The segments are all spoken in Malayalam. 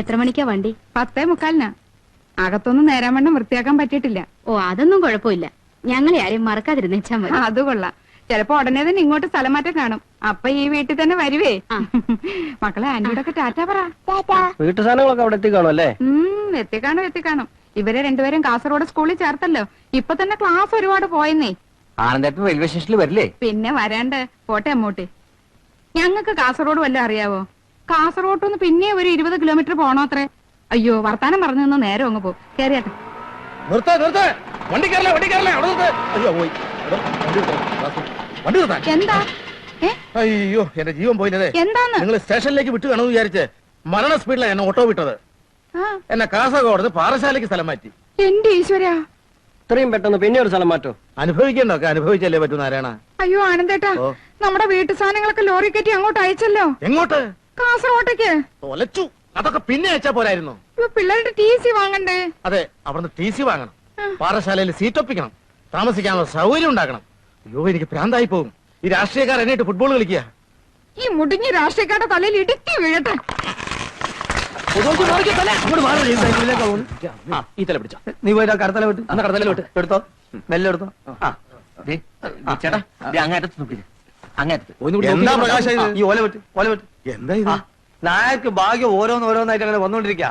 എത്ര മണിക്കാ വണ്ടി? പത്തേ മുക്കാലിനാ. അകത്തൊന്നും നേരാൻ വണ്ണം വൃത്തിയാക്കാൻ പറ്റിയിട്ടില്ല. ഓ അതൊന്നും കുഴപ്പമില്ല. ഞങ്ങളെ ആരെയും മറക്കാതിരുന്നേച്ചാ മതി. അത് കൊള്ളാം. ചിലപ്പോ ഉടനെ തന്നെ ഇങ്ങോട്ട് സ്ഥലം മാറ്റം കാണും. അപ്പൊ ഈ വീട്ടിൽ തന്നെ വരുവേ. മക്കളെ ആന്റിയോടൊക്കെ ടാറ്റ പറ. വീട്ടു സാധനങ്ങളൊക്കെ അവിടെ എത്തിക്കാണോ അല്ലേ? ഉം എത്തിക്കാണും എത്തിക്കാണും. ഇവരെ രണ്ടുപേരും കാസർഗോഡ് സ്കൂളിൽ ചേർത്തല്ലോ. ഇപ്പൊ തന്നെ ക്ലാസ് ഒരുപാട് പോയെന്നേ. ആനന്ദേട്ടൻ റെയിൽവേ സ്റ്റേഷനിൽ വരില്ലേ? പിന്നെ വരാണ്ട്. പോട്ടെ അമ്മൂട്ടി. ഞങ്ങൾക്ക് കാസർഗോഡ് വല്ലതും അറിയാവോ? കാസർഗോഡ് നിന്ന് പിന്നെ ഒരു ഇരുപത് കിലോമീറ്റർ പോണോ അത്രേ? അയ്യോ വർത്താനം പറഞ്ഞു നിന്ന് നേരെ അങ്ങ് പോകും. കേറിയാട്ടെ. നിർത്തേ നിർത്തേ. വണ്ടി കയറല വണ്ടി കയറല അവിടെ നിർത്ത്. അയ്യോ പോയി. എടോ, വണ്ടി നിർത്ത്. വാസു, വണ്ടി നിർത്താൻ. എന്താ? ഏ? അയ്യോ എന്റെ ജീവൻ പോയില്ലേ. എന്താന്ന്? നിങ്ങൾ സ്റ്റേഷനിലേക്ക് വിട്ടു കാണുമെന്ന് വിചാരിച്ച് മരണ സ്പീഡിലാണ് എന്നെ ഓട്ടോ വിട്ടത്. ആ, എന്നെ കാസർഗോഡ് പാറശാലയ്ക്ക് സ്ഥലം മാറ്റി. എന്റെ ഈശ്വര. ഇത്രയും പെട്ടെന്ന് പിന്നെ ഒരു സ്ഥലം മാറ്റോ. അനുഭവിക്കണ്ടോ അനുഭവിച്ചല്ലേ പറ്റൂ നാരായണ? അയ്യോ ആനന്ദേട്ടാ. ഓ. നമ്മുടെ വീട്ടു സാധനങ്ങളൊക്കെ ലോറി കയറ്റി അങ്ങോട്ട് അയച്ചല്ലോ. എങ്ങോട്ട്? കാസർഗോട്ടേക്ക്. തൊലച്ചു. അതൊക്കെ പിന്നെ അയച്ചാ പോരായിരുന്നു. പിള്ളേരുടെ ടി സി വാങ്ങണ്ടേ? അതെ അവിടുന്ന് ടി സി വാങ്ങണം. പാറശാലയിൽ സീറ്റ് ഒപ്പിക്കണം. താമസിക്കാനുള്ള സൗകര്യം ഉണ്ടാക്കണം. അയ്യോ എനിക്ക് ഭ്രാന്തായി പോകും. ഈ രാഷ്ട്രീയക്കാർ എന്നിട്ട് ഫുട്ബോൾ കളിക്കുക. ഈ മുടിഞ്ഞ രാഷ്ട്രീയക്കാരുടെ തലയിൽ ഇടുക്കി വീഴട്ടെ. ഈ തല പിടിച്ചോ. നീ പോയിട്ട് ആ കടത്തല വിട്ട്. അന്ന് കടത്തല വിട്ട് എടുത്തോ. മെല്ലെ എടുത്തോ ആ, ചേട്ടാ അങ്ങേറ്റത്ത് അങ്ങേറ്റത്ത് എന്താ പ്രകാശ ഈ ഓല വെട്ട് ഓല വെട്ട്. എന്താ ഇത്? ആ, ഭാഗ്യം ഓരോന്ന് ഓരോന്നായിട്ട് അങ്ങനെ വന്നോണ്ടിരിക്ക.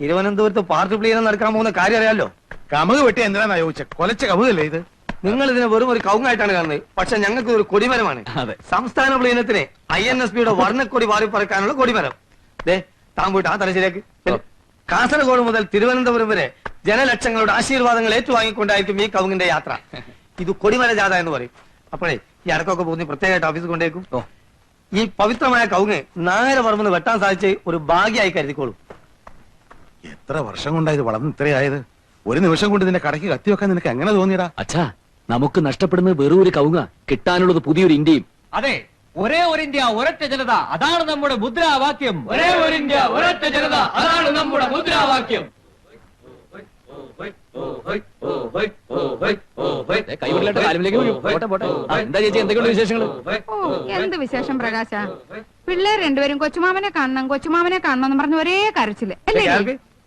തിരുവനന്തപുരത്ത് പാർട്ടി പ്ലീനം നടക്കാൻ പോകുന്ന കാര്യം അറിയാലോ? കമുക് വെട്ടി എന്തിനാ ചോദിച്ച? കൊലച്ച കമുകല്ലേ ഇത്? നിങ്ങൾ ഇതിനെ വെറും ഒരു കൗങ്ങായിട്ടാണ് കാണുന്നത്. പക്ഷെ ഞങ്ങൾക്ക് ഒരു കൊടിമരമാണ്. അതെ. സംസ്ഥാന പ്ലീനത്തിന് ഐ എൻ എസ് പിയുടെ വർണക്കൊടി വാരി പറക്കാനുള്ള കൊടിമരം. ദേ താൻ പോയിട്ട് ആ തലശ്ശേരിക്ക് കാസർഗോഡ് മുതൽ തിരുവനന്തപുരം വരെ ജനലക്ഷങ്ങളുടെ ആശീർവാദങ്ങൾ ഏറ്റുവാങ്ങിക്കൊണ്ടായിരിക്കും ഈ കൗങ്ങിന്റെ യാത്ര. ഇത് കൊടിമര ജാഥ എന്ന് പറയും. അപ്പോഴേ ഈ അടക്കമൊക്കെ പോകുന്ന പ്രത്യേകമായിട്ട് ഓഫീസ് കൊണ്ടേക്കും. ഈ പവിത്രമായ കൗങ്ങ് നായര പറമ്പെന്ന് വെട്ടാൻ സാധിച്ച് ഒരു ഭാഗ്യമായി കരുതിക്കോളൂ. എത്ര വർഷം കൊണ്ടായത് വളർന്ന് ഇത്രയായത് ഒരു നിമിഷം കൊണ്ട് നിന്റെ കടയ്ക്ക് കത്തി വെക്കാൻ നിനക്ക് എങ്ങനെ തോന്നിയടാ? അച്ഛാ നമുക്ക് നഷ്ടപ്പെടുന്നത് വെറും ഒരു കവുങ്ങ കിട്ടാനുള്ളത് പുതിയൊരു ഇന്ത്യയും. അതെ ഒരേ ഒരു ഇന്ത്യ ഒരൊറ്റ ജനത. അതാണ് നമ്മുടെ മുദ്രാവാക്യം. ഒരേ ഒരു ഇന്ത്യ ഒരൊറ്റ ജനത. അതാണ് നമ്മുടെ മുദ്രാവാക്യം. പോട്ടെ പോട്ടെ. എന്താ ചേച്ചി ഓ എന്ത് വിശേഷം പ്രകാശ? പിള്ളേർ രണ്ടുപേരും കൊച്ചുമാമനെ കാണണം കൊച്ചുമാമനെ കാണണം എന്ന് പറഞ്ഞ ഒരേ കരച്ചിൽ. അല്ലേ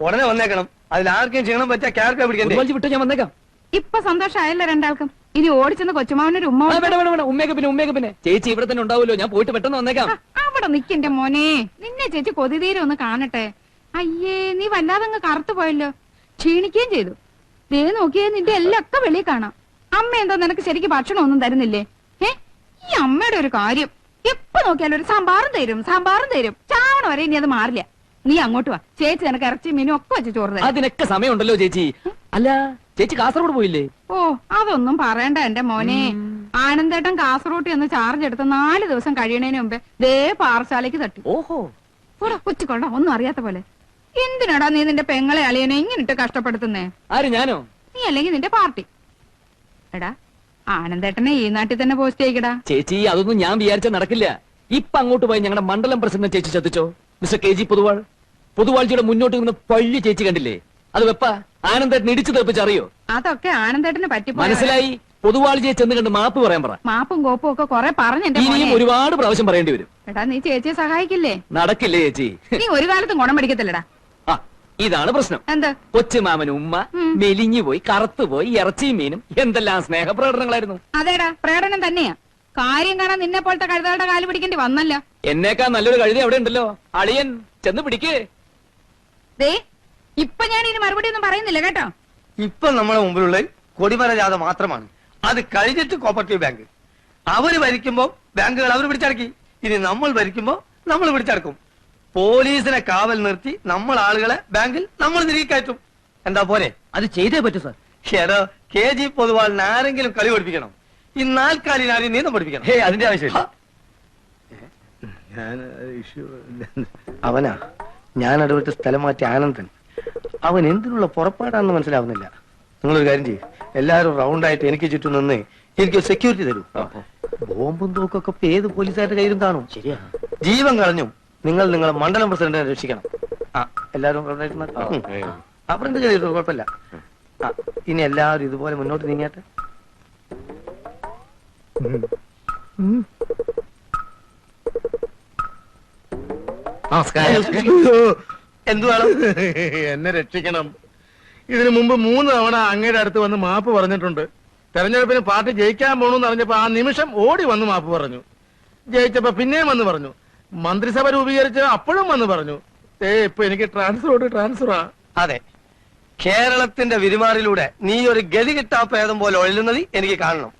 ഉടനെ വന്നേക്കണം. അതിൽ ആർക്കും ചെയ്യണം പറ്റാ ക്യാർക്കാ വിട്ട് ഞാൻ വന്നേക്കാം. ഇപ്പൊ സന്തോഷമായല്ലോ രണ്ടാൾക്കും. ഇനി ഓടിച്ചെന്ന് കൊച്ചുമാമനൊരു ഉമ്മ ആ, കൊടുത്ത് വേണ്ട വേണ്ട വേണ്ട. ഉമ്മയൊക്കെ പിന്നെ ഉമ്മയൊക്കെ പിന്നെ. ചേച്ചി ഇവിടെ തന്നെ ഉണ്ടാവുമല്ലോ. ഞാൻ പോയിട്ട് പെട്ടെന്ന് വന്നേക്കാം. അവിടെ നിക്കിന്റെ മോനെ. നിന്നെ ചേച്ചി കൊതിതീരെ ഒന്ന് കാണട്ടെ. അയ്യേ നീ വല്ലാതെ അങ്ങ് കറുത്തു പോയല്ലോ. ക്ഷീണിക്കുകയും ചെയ്തു. ദേ നോക്കിയേ നിന്റെ എല്ലൊക്കെ ഒക്കെ വെളിയിൽ കാണാം. അമ്മ എന്താ നിനക്ക് ശരിക്കും ഭക്ഷണം ഒന്നും തരുന്നില്ലേ? ഏ? ഈ അമ്മയുടെ ഒരു കാര്യം. എപ്പോ നോക്കിയാലും ഒരു സാമ്പാറും തരും സാമ്പാറും തരും. ചാവണ വരെ ഇനി അത് മാറില്ല. നീ അങ്ങോട്ട് വാ. ചേച്ചി നിനക്ക് ഇറച്ചി മീനും ഒക്കെ വെച്ച് ചോറ് തരാം. അതിനൊക്കെ സമയമുണ്ടല്ലോ ചേച്ചി. അല്ല ചേച്ചി കാസർഗോഡ് പോയില്ലേ? ഓ അതൊന്നും പറയണ്ട എന്റെ മോനെ. ആനന്ദേട്ടൻ കാസർഗോട്ട് ഒന്ന് ചാർജ് എടുത്ത് നാല് ദിവസം കഴിയണേന് മുമ്പേ ദേ പാറശാലയ്ക്ക് തട്ടി. ഓഹോ. പോടാ കൊച്ചുകൊണ്ട ഒന്നും അറിയാത്ത പോലെ. എന്തിനാടാ നീ നിന്റെ പെങ്ങളെ അളിയനെ ഇങ്ങനിട്ട് കഷ്ടപ്പെടുത്തുന്നേ? ആര് ഞാനോ? നീ അല്ലെങ്കിൽ നിന്റെ പാർട്ടി. എടാ ആനന്ദേട്ടനെ ഈ നാട്ടിൽ തന്നെ പോസ്റ്റ് ചെയ്യിക്കടാ. ചേച്ചി അതൊന്നും ഞാൻ വിചാരിച്ച നടക്കില്ല. ഇപ്പൊ അങ്ങോട്ട് പോയി ഞങ്ങളുടെ മണ്ഡലം പ്രസിഡന്റ് ചേച്ചി ചതിച്ചോ? Mister K G Poduval. പൊതുവാഴ്ചയുടെ മുന്നോട്ട് നിന്ന് പള്ളി ചേച്ചി കണ്ടില്ലേ? അത് വെപ്പ ആനന്ദേട്ടൻ ഇടിച്ചു തെറിപ്പിച്ച് അറിയോ അതൊക്കെ ആനന്ദേട്ടന് പറ്റി മനസ്സിലായി? പൊതുവാളിയെ ചെന്ന് കണ്ട് മാപ്പ് പറയാൻ പറ. മാപ്പും കോപ്പും ഒക്കെ കൊറേ പറഞ്ഞു ഇനിയും ഒരുപാട് പ്രാവശ്യം പറയേണ്ടി വരും. എടാ നീ ചേച്ചിയെ സഹായിക്കില്ലേ? നടക്കില്ലേ ചേച്ചി? നീ ഒരു കാലത്തും ഗുണം പിടിക്കത്തില്ലടാ ആ ഇതാണ് പ്രശ്നം. എന്താ? കൊച്ചുമാമൻ ഉമ്മ. മെലിഞ്ഞു പോയി കറുത്തുപോയി ഇറച്ചിയും മീനും എന്തെല്ലാം സ്നേഹ പ്രകടനങ്ങളായിരുന്നു അതേടാ പ്രകടനം തന്നെയാ. കാര്യം കാണാൻ നിന്നെ പോലത്തെ കഴുതകളുടെ കാൽ പിടിക്കേണ്ടി വന്നല്ല. എന്നേക്കാ നല്ലൊരു കഴുതി അവിടെ ഉണ്ടല്ലോ. അളിയൻ ചെന്ന് പിടിക്കേ. ദേ ഇപ്പൊ ഞാൻ ഇനി മറുപടി ഒന്നും പറയുന്നില്ല കേട്ടോ. ഇപ്പൊ നമ്മളെ മുമ്പിലുള്ള കൊടിമര ജാഥ മാത്രമാണ്. അത് കഴിഞ്ഞിട്ട് കോപ്പറേറ്റീവ് ബാങ്ക്. അവർ ഭരിക്കുമ്പോ ബാങ്കുകൾ അവർ പിടിച്ചടക്കി. ഇനി നമ്മൾ ഭരിക്കുമ്പോ നമ്മൾ പിടിച്ചടക്കും. പോലീസിനെ കാവൽ നിർത്തി നമ്മൾ ആളുകളെ ബാങ്കിൽ നമ്മൾ തിരികെ കയറ്റും. എന്താ പോരെ? അത് ചെയ്തേ പറ്റൂ സാർ. ഷെറോ കെ ജി പൊതുവാളിന് ആരെങ്കിലും കളി പഠിപ്പിക്കണം. ഈ നാൽക്കാലിന് ആരെയും നീന്തം പഠിപ്പിക്കണം. ഹേ അതിന്റെ ആവശ്യമില്ല. ഞാൻ ഇഷ്യൂ അവനാ ഞാൻ അടുത്ത സ്ഥലം മാറ്റി ആനന്ദൻ. അവൻ എന്തിനുള്ള പുറപ്പാടാണെന്ന് മനസ്സിലാവുന്നില്ല. നിങ്ങളൊരു കാര്യം ചെയ്യും. എല്ലാവരും റൗണ്ടായിട്ട് എനിക്ക് ചുറ്റും നിന്ന് എനിക്ക് സെക്യൂരിറ്റി തരൂ. ബോംബും തോക്കൊക്കെ ഏത് പോലീസുകാരുടെ കയ്യിലും കാണും. ശരിയാ. ജീവൻ കളഞ്ഞു നിങ്ങൾ നിങ്ങൾ മണ്ഡലം പ്രസിഡന്റിനെ രക്ഷിക്കണം. ആ. എല്ലാവരും അപ്പുറം ഫ്രണ്ട് കുഴപ്പമില്ല. ആ ഇനി എല്ലാവരും ഇതുപോലെ മുന്നോട്ട് നീങ്ങിയാട്ടെ. നമസ്കാരം. എന്നെ രക്ഷിക്കണം. ഇതിനു മുമ്പ് മൂന്ന് തവണ അങ്ങയുടെ അടുത്ത് വന്ന് മാപ്പ് പറഞ്ഞിട്ടുണ്ട്. തെരഞ്ഞെടുപ്പിന് പാർട്ടി ജയിക്കാൻ പോണെന്ന് അറിഞ്ഞപ്പോ ആ നിമിഷം ഓടി വന്ന് മാപ്പ് പറഞ്ഞു. ജയിച്ചപ്പോ പിന്നെയും വന്ന് പറഞ്ഞു. മന്ത്രിസഭ രൂപീകരിച്ച് അപ്പോഴും വന്ന് പറഞ്ഞു ഏ ഇപ്പൊ എനിക്ക് ട്രാൻസ്ഫർ ട്രാൻസ്ഫറാ. അതെ. കേരളത്തിന്റെ വിരുമാറിലൂടെ നീ ഒരു ഗതി കിട്ടാപ്പേദം പോലെ ഒഴുകുന്നത് എനിക്ക് കാണണം.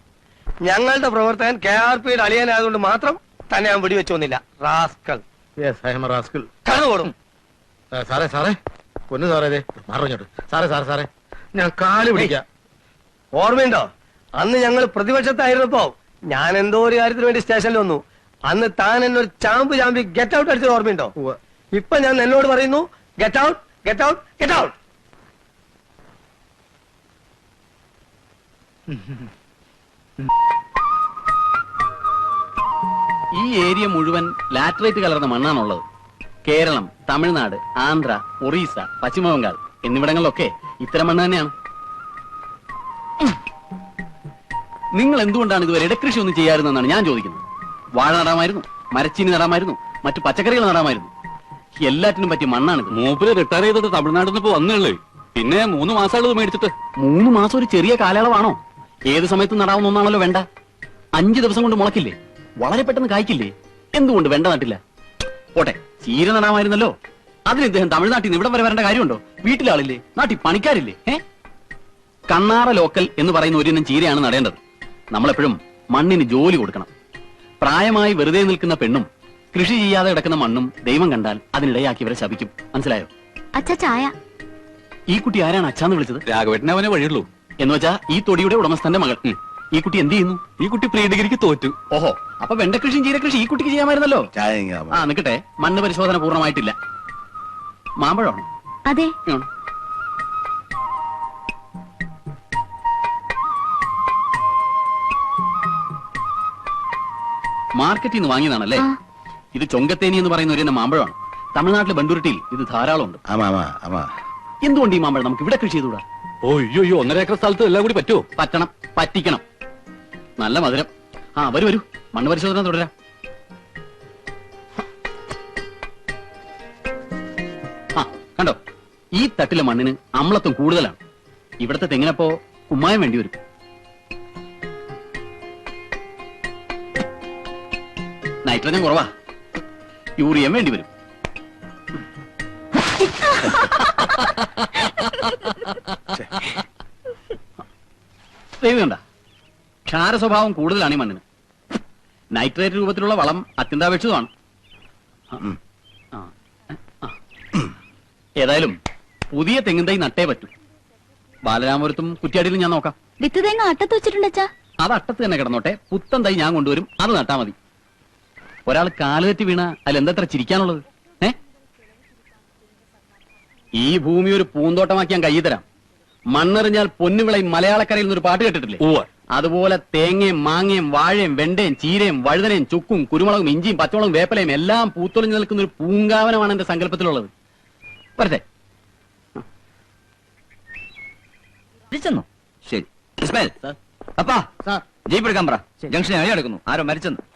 ഞങ്ങളുടെ പ്രവർത്തകൻ കെ ആർ പിയുടെ അളിയനായതുകൊണ്ട് മാത്രം തന്നെ ഞാൻ വെടിവെച്ചു വന്നില്ല. Rascal yes I'm rascal കണ്ണുകൊടും സാറേ സാറേ. പൊന്നു സാറേ ദേ മറിഞ്ഞോട്ട് സാറേ സാറേ സാറേ. ഞാൻ കാൽ പിടിക്കാം. ഓർമ്മയുണ്ടോ? അന്ന് ഞങ്ങൾ പ്രതിപക്ഷത്തായിരുന്നപ്പോ ഞാൻ എന്തോ ഒരു കാര്യത്തിന് വേണ്ടി സ്റ്റേഷനിൽ വന്നു. അന്ന് താൻ എന്നെ ഒരു ചാമ്പ് ചാമ്പി ഗെറ്റ് ഔട്ട് അടിച്ചത് ഓർമ്മയുണ്ടോ. ഇപ്പൊ ഞാൻ എന്നോട് പറയുന്നു get out get out get out ഈ ഏരിയ മുഴുവൻ ലാറ്ററൈറ്റ് കലർന്ന മണ്ണാണുള്ളത്. കേരളം തമിഴ്നാട് ആന്ധ്ര ഒറീസ പശ്ചിമബംഗാൾ എന്നിവിടങ്ങളിലൊക്കെ ഇത്തരം മണ്ണ് തന്നെയാണ്. നിങ്ങൾ എന്തുകൊണ്ടാണ് ഇതുവരെ ഇടക്കൃഷി ഒന്നും ചെയ്യാറുതെന്നാണ് ഞാൻ ചോദിക്കുന്നത്? വാഴ നടാമായിരുന്നു മരച്ചീനി നടാമായിരുന്നു മറ്റു പച്ചക്കറികൾ നടാമായിരുന്നു. എല്ലാറ്റിനും പറ്റിയ മണ്ണാണ് മൂപ്പര് റിട്ടയർ ചെയ്തിട്ട് തമിഴ്നാട്ടിൽ നിന്ന് ഇപ്പൊ പിന്നെ മൂന്ന് മാസമുള്ളത് മേടിച്ചിട്ട്. മൂന്ന് മാസം ഒരു ചെറിയ കാലയളവാണോ? ഏത് സമയത്തും നടാവുന്ന ഒന്നാണല്ലോ വേണ്ട. അഞ്ചു ദിവസം കൊണ്ട് മുളക്കില്ലേ വളരെ പെട്ടെന്ന് കായ്ക്കില്ലേ? എന്തുകൊണ്ട് വേണ്ട നട്ടില്ല? പോട്ടെ ചീര നടാമായിരുന്നല്ലോ. അതിന് ഇദ്ദേഹം തമിഴ്നാട്ടിൽ നിന്ന് ഇവിടെ വരെ വരേണ്ട കാര്യമുണ്ടോ? വീട്ടിലാളില്ലേ? നാട്ടിൽ പണിക്കാരില്ലേ? ഏ കണ്ണാറ ലോക്കൽ എന്ന് പറയുന്ന ഒരിനം ചീരയാണ് നടേണ്ടത്. നമ്മളെപ്പോഴും മണ്ണിന് ജോലി കൊടുക്കണം. പ്രായമായി വെറുതെ നിൽക്കുന്ന പെണ്ണും കൃഷി ചെയ്യാതെ കിടക്കുന്ന മണ്ണും ദൈവം കണ്ടാൽ അതിനിടയാക്കി ഇവരെ ശപിക്കും. മനസ്സിലായോ? അച്ഛ ചായ. ഈ കുട്ടി ആരാണ് അച്ഛാന്ന് വിളിച്ചത്? രാഘവേട്ടനെ അവനെ വഴിയുള്ളൂ. എന്ന് വെച്ചാ ഈ തൊടിയുടെ ഉടമസ്ഥന്റെ മകൾ. ഈ കുട്ടി എന്ത് ചെയ്യുന്നു? ഈ കുട്ടി പ്രീ ഡിഗ്രിക്ക് തോറ്റു. ഓഹോ. അപ്പൊ വെണ്ടകൃഷിയും ചീരകൃഷി ഈ കുട്ടിക്ക് ചെയ്യാമായിരുന്നല്ലോ? ആ നിക്കട്ടെ. മണ്ണ് പരിശോധന പൂർണമായിട്ടില്ല. മാമ്പഴമാണോ? അതെ. ഉം. മാർക്കറ്റിൽ നിന്ന് വാങ്ങിയതാണല്ലേ? ഇത് ചൊങ്കത്തേനി എന്ന് പറയുന്ന ഒരു മാമ്പഴമാണ്. തമിഴ്നാട്ടിലെ ബണ്ടൂരിട്ടിൽ ഇത് ധാരാളം ഉണ്ട് എന്തുകൊണ്ട് ഈ മാമ്പഴം നമുക്ക് ഇവിടെ കൃഷി ചെയ്തുകൂടാ? ഓയ്യോ ഒന്നര ഏക്കർ സ്ഥലത്ത് എല്ലാം കൂടി പറ്റുമോ പറ്റണം പറ്റിക്കണം. നല്ല മധുരം. ആ വരൂ വരൂ. മണ്ണ് പരിശോധന തുടരാം. ആ കണ്ടോ? ഈ തട്ടിലെ മണ്ണിന് അമ്ലത്വം കൂടുതലാണ്. ഇവിടത്തെ തെങ്ങിനപ്പോ കുമ്മായം വേണ്ടി വരും. നൈട്രജൻ കുറവാ. യൂറിയം വേണ്ടി വരും. ദൈവണ്ട ക്ഷാര സ്വഭാവം കൂടുതലാണ് ഈ മണ്ണിന്. നൈട്രേറ്റ് രൂപത്തിലുള്ള വളം അത്യന്താപേക്ഷിതമാണ്. ഏതായാലും പുതിയ തെങ്ങിൻ തൈ നട്ടേ പറ്റൂ. ബാലരാമപുരത്തും കുറ്റിയാടിയിലും ഞാൻ നോക്കാം. വിത്ത് തേങ്ങ അട്ടത്ത് വെച്ചിട്ടുണ്ട് അത് അട്ടത്ത് തന്നെ കിടന്നോട്ടെ. പുത്തൻ തൈ ഞാൻ കൊണ്ടുവരും. അത് നട്ടാ മതി. ഒരാൾ കാലുതെറ്റി വീണ അതിൽ എന്താ ചിരിക്കാനുള്ളത്? ഏ? ഈ ഭൂമി ഒരു പൂന്തോട്ടമാക്കി ഞാൻ കയ്യിൽ തരാം. മണ്ണെറിഞ്ഞാൽ പൊന്നുവിളയും മലയാളക്കരയിൽ നിന്നൊരു പാട്ട് കേട്ടിട്ടില്ലേ. അതുപോലെ തേങ്ങയും മാങ്ങയും വാഴയും വെണ്ടയും ചീരയും വഴുതനയും ചുക്കും കുരുമുളകും ഇഞ്ചിയും പച്ചമുളകും വേപ്പലയും എല്ലാം പൂത്തൊളിഞ്ഞു നിൽക്കുന്ന ഒരു പൂങ്കാവനമാണ് എന്റെ സങ്കല്പത്തിലുള്ളത്. വരട്ടെ. ശരി. അപ്പാ. ജീപ്പ് എടുക്കാൻ പറ. ജംഗ്ഷനിൽ അഴി എടുക്കുന്നു ആരോ മരിച്ചെന്ന്.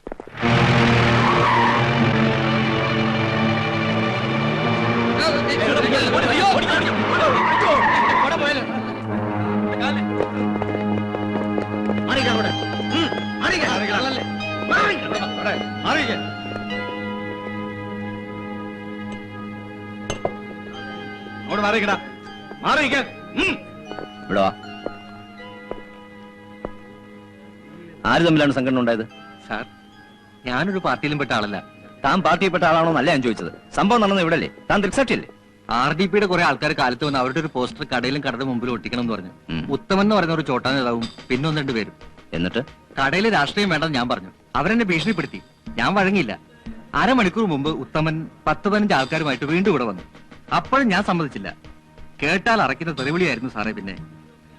അവിടെ മാറിക്കടാ മാറിയിക്കാൻ ഇവിടെ വാ. ആര് തമ്മിലാണ് സംഘടന ഉണ്ടായത്? സാർ ഞാനൊരു പാർട്ടിയിലും പെട്ട ആളല്ല. താൻ പാർട്ടിയിൽപ്പെട്ട ആളാണോ എന്നല്ല ഞാൻ ചോദിച്ചത്. സംഭവം നടന്നത് ഇവിടെയല്ലേ താൻ ദൃക്സാക്ഷിയല്ലേ ആർ ഡി പിയുടെ കുറെ ആൾക്കാർ കാലത്ത് വന്ന് അവരുടെ ഒരു പോസ്റ്റർ കടയിലും കടയുടെ മുമ്പിൽ ഒട്ടിക്കണം എന്ന് പറഞ്ഞു. ഉത്തമൻ എന്ന് പറയുന്ന ഒരു ചോട്ടാ നേതാവും പിന്നെ ഒന്ന് രണ്ട് പേരും. എന്നിട്ട്? കടയിലെ രാഷ്ട്രീയം വേണ്ടെന്ന് ഞാൻ പറഞ്ഞു. അവരെന്നെ ഭീഷണിപ്പെടുത്തി. ഞാൻ വഴങ്ങിയില്ല. അരമണിക്കൂർ മുമ്പ് ഉത്തമൻ പത്ത് പതിനഞ്ച് ആൾക്കാരുമായിട്ട് വീണ്ടും ഇവിടെ വന്നു. അപ്പോഴും ഞാൻ സമ്മതിച്ചില്ല. കേട്ടാൽ അറയ്ക്കുന്ന തെറിവിളിയായിരുന്നു സാറേ പിന്നെ.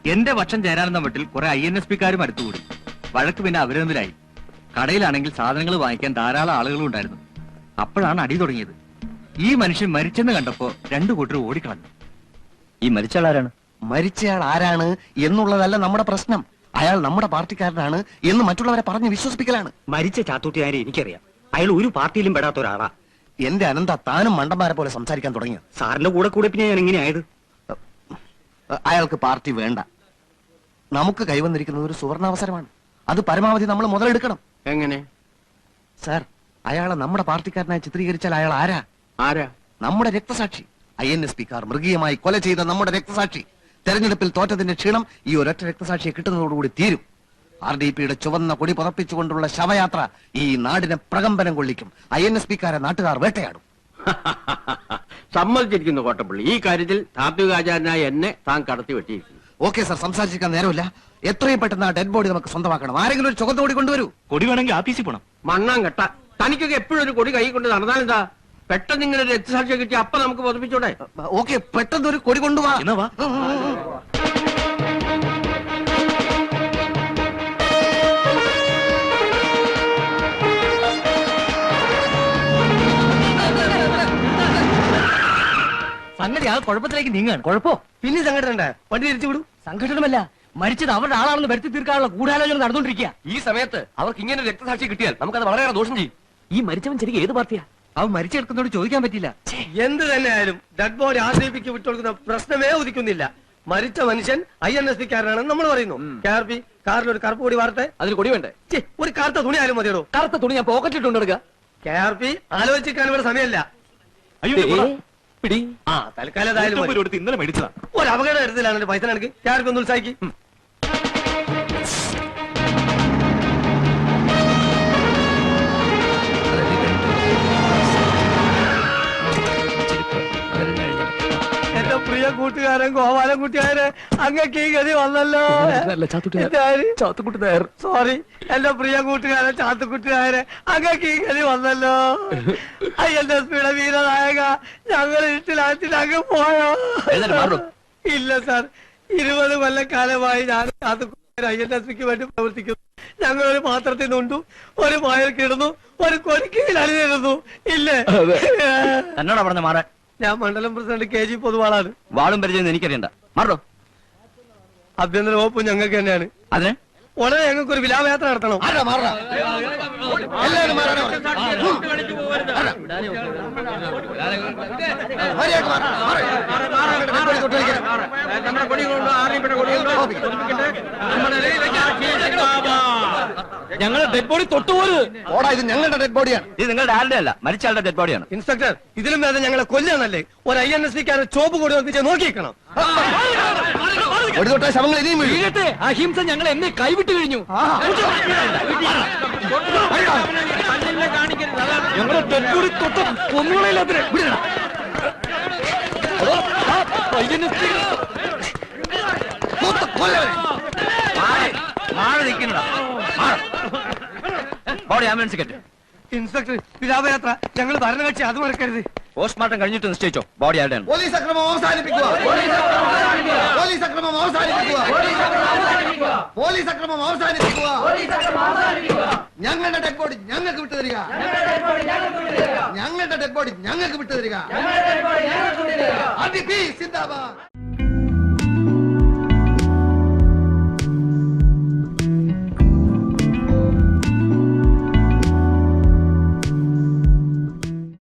എന്റെ പക്ഷം ചേരാനെന്ന വീട്ടിൽ കുറെ ഐ എൻ എസ് പിക്കാരും അടുത്തുകൂടി. വഴക്ക് പിന്നെ അവരൊന്നിലായി. കടയിലാണെങ്കിൽ സാധനങ്ങൾ വാങ്ങിക്കാൻ ധാരാളം ആളുകളും ഉണ്ടായിരുന്നു. അപ്പോഴാണ് അടി തുടങ്ങിയത്. ഈ മനുഷ്യൻ മരിച്ചെന്ന് കണ്ടപ്പോ രണ്ടു കൂട്ടർ ഓടിക്കളഞ്ഞു. ഈ മരിച്ചയാൾ ആരാണ് മരിച്ചയാൾ ആരാണ് എന്നുള്ളതല്ല നമ്മുടെ പ്രശ്നം. അയാൾ നമ്മുടെ പാർട്ടിക്കാരനാണ് എന്ന് മറ്റുള്ളവരെ പറഞ്ഞ് വിശ്വസിപ്പിക്കലാണ്. മരിച്ച ചാത്തൂട്ടുകാരെ എനിക്കറിയാം. അയാൾ ഒരു പാർട്ടിയിലും പെടാത്ത ഒരാളാ. എന്റെ അനന്ത താനും മണ്ടന്മാരെ പോലെ സംസാരിക്കാൻ തുടങ്ങിയ സാറിന്റെ കൂടെ കൂടെ പിന്നെ ഞാൻ എങ്ങനെയായത്? അയാൾക്ക് പാർട്ടി വേണ്ട. നമുക്ക് കൈവന്നിരിക്കുന്നത് ഒരു സുവർണാവസരമാണ്. അത് പരമാവധി നമ്മൾ മുതലെടുക്കണം. എങ്ങനെ? സാർ അയാളെ നമ്മുടെ പാർട്ടിക്കാരനായി ചിത്രീകരിച്ചാൽ അയാൾ ആരാ? ആരാ? നമ്മുടെ രക്തസാക്ഷി. ഐ എൻ എസ് പിക്കാർ മൃഗീയമായി കൊല ചെയ്ത നമ്മുടെ രക്തസാക്ഷി. തെരഞ്ഞെടുപ്പിൽ തോറ്റതിന്റെ ക്ഷീണം ഈ ഒരൊറ്റ രക്തസാക്ഷിയെ കിട്ടുന്നതോടുകൂടി തീരും. ആർ ഡി പിയുടെ ചുവന്ന കൊടി പുറപ്പിച്ചുകൊണ്ടുള്ള ശവയാത്ര ഈ നാടിനെ പ്രകമ്പനം കൊള്ളിക്കും. ഐ എൻ എസ് പിക്കാരെ നാട്ടുകാർ വേട്ടയാടും. സമ്മതിച്ചിരിക്കുന്നു കോട്ടപ്പള്ളി. ഈ കാര്യത്തിൽ താത്വികാചാരനായ എന്നെ താൻ കടത്തി വെട്ടിയിരിക്കുന്നു. Okay sir. സംസാരിച്ചിരിക്കാൻ നേരമില്ല. എത്രയും പെട്ടെന്ന് ആ ഡെഡ് ബോഡി നമുക്ക് സ്വന്തമാക്കണം. ആരെങ്കിലും ഒരു ചുവന്ന കൊടി കൊണ്ടുവരൂ. കൊടി വേണമെങ്കിൽ ആഫീസിൽ പോണം. മണ്ണാങ്കട്ട. കെട്ട തനിക്കൊക്കെ എപ്പോഴും ഒരു കൊടി കൈ കൊണ്ട് നടന്നാലെന്താ? പെട്ടെന്ന് ഇങ്ങനെ ഒരു രക്തസാക്ഷിയെ കിട്ടി അപ്പൊ നമുക്ക് പതിപ്പിച്ചൂടെ ഓക്കെ പെട്ടെന്ന് ഒരു കൊടി കൊണ്ടുപോവാ എന്നാ സംഗതി ആ കുഴപ്പത്തിലേക്ക് നീങ്ങാണ്. കുഴപ്പോ? പിന്നെ സംഘടന വണ്ടി തിരിച്ചു വിടും. സംഘടനമല്ല. മരിച്ചത് അവരുടെ ആളാണെന്ന് വരുത്തി തീർക്കാനുള്ള ഗൂഢാലോചന നടന്നുകൊണ്ടിരിക്കുക ഈ സമയത്ത് അവർക്ക് ഇങ്ങനെ ഒരു രക്തസാക്ഷി കിട്ടിയാൽ നമുക്കത് വളരെയേറെ ദോഷം ചെയ്യും. ഈ മരിച്ചവൻ ശരിക്കും ഏത് പാർട്ടിയാ? അവൻ മരിച്ചെടുക്കുന്നോട് ചോദിക്കാൻ പറ്റില്ല. എന്ത് തന്നെ ആയാലും ഡെഡ് ബോഡി ആർ വിട്ടുകൊടുക്കുന്ന പ്രശ്നമേ ഉദിക്കുന്നില്ല. മരിച്ച മനുഷ്യൻ ഐ എൻ എസ് പി കാരനാണെന്ന് നമ്മൾ പറയുന്നു. കെ ആർ പി കാറിൽ ഒരു കറുപ്പ് കൂടി വാർത്തേ. അതിൽ കൊടി വേണ്ടേ? ഒരു കറുത്ത തുണി ആയാലും മതിയോ കറുത്ത തുണി ഞാൻ പോക്കറ്റിൽ ഇട്ടുകൊണ്ടെടുക്കുക കെ ആർ പി ആലോചിക്കാൻ ഇവിടെ സമയമല്ല. പിടി. ആ തൽക്കാലം. ഇന്നലെ ഒരു അപകടം എടുത്തില്ലാണെങ്കിൽ പൈസ നടക്കി കെ ആർ പി ഒന്ന് ഉത്സാഹിക്ക്. കൂട്ടുകാരൻ ഗോപാലൻ കുട്ടിയാരെ അങ്ങക്ക് ഈ ഗതി വന്നല്ലോ. നേർ സോറി എന്റെ പ്രിയ കൂട്ടുകാരൻ ചാത്തുക്കുട്ടിയാരെ അങ്ങക്ക് ഈ ഗതി വന്നല്ലോ. അയ്യന്റെ സ്പീഡ വീരനായക ഞങ്ങൾ ഇട്ടിലാറ്റിൽ അങ്ങ് പോയോ? ഇല്ല സാർ. ഇരുപത് കൊല്ലക്കാലമായി ഞാൻ ചാത്തുക്കുട്ടി ഐ എൻ എസ് പിക്ക് വേണ്ടി പ്രവർത്തിക്കുന്നു. ഞങ്ങൾ ഒരു പാത്രത്തിൽ നിന്നുണ്ടു ഒരു പായൽ കിടന്നു ഒരു കൊടിക്കീഴിൽ അണിനിരുന്നു. ഇല്ലേ? തന്നോടാ പറഞ്ഞ മാറാൻ ഞാൻ മണ്ഡലം പ്രസിഡന്റ് കെ ജി പൊതുവാളാണ്. വാളും പരിചയം എനിക്കറിയണ്ട. മാറോ ആഭ്യന്തര വകുപ്പ് ഞങ്ങൾക്ക് തന്നെയാണ്. അതെ ഉടനെ ഞങ്ങൾക്ക് ഒരു വിലാപയാത്ര നടത്തണം. എല്ലാവരും മാറ്, മാറ്. ഡെഡ് ബോഡി തൊട്ടുപോലും ഓടാ ഇത് ഞങ്ങളുടെ ഡെഡ് ബോഡിയാണ് ഇത് നിങ്ങളുടെ ആരുടെ അല്ല മരിച്ചാളുടെ ഡെഡ് ബോഡിയാണ് ഇൻസ്പെക്ടർ ഇതിലും വേറെ ഞങ്ങളെ കൊല്ലാണല്ലേ ഒരു ഐ എൻ എസ് സിക്കാരെ ചോപ്പ് കൂടി ഒന്നിച്ച് നോക്കിയിരിക്കണം ഒരു തൊട്ടാ ശവങ്ങൾ ഇനിയും അഹിംസ ഞങ്ങൾ എന്നെ കൈവിട്ട് കഴിഞ്ഞു ഞങ്ങളെ ബോഡി തൊട്ട് കൊന്നുകളയില്ലാത്തിന് ഇൻസ്പെക്ടർ വിലാപയാത്ര ഞങ്ങൾ ഭരണകക്ഷി അത് മറക്കരുത്. പോസ്റ്റ്മോർട്ടം കഴിഞ്ഞിട്ട് നിശ്ചയിച്ചോ. ബോഡി ആരുടെ പോലീസ് അക്രമം അവസാനിപ്പിക്കുക. പോലീസ് അക്രമം അവസാനിപ്പിക്കുക. പോലീസ് അക്രമം അവസാനിപ്പിക്കുക. ഞങ്ങളുടെ ഡെഡ് ബോഡി ഞങ്ങൾക്ക് വിട്ടു തരിക ഞങ്ങളുടെ ഡെഡ് ബോഡി ഞങ്ങൾക്ക് വിട്ടു തരിക അതി സിന്ദാബാദ്.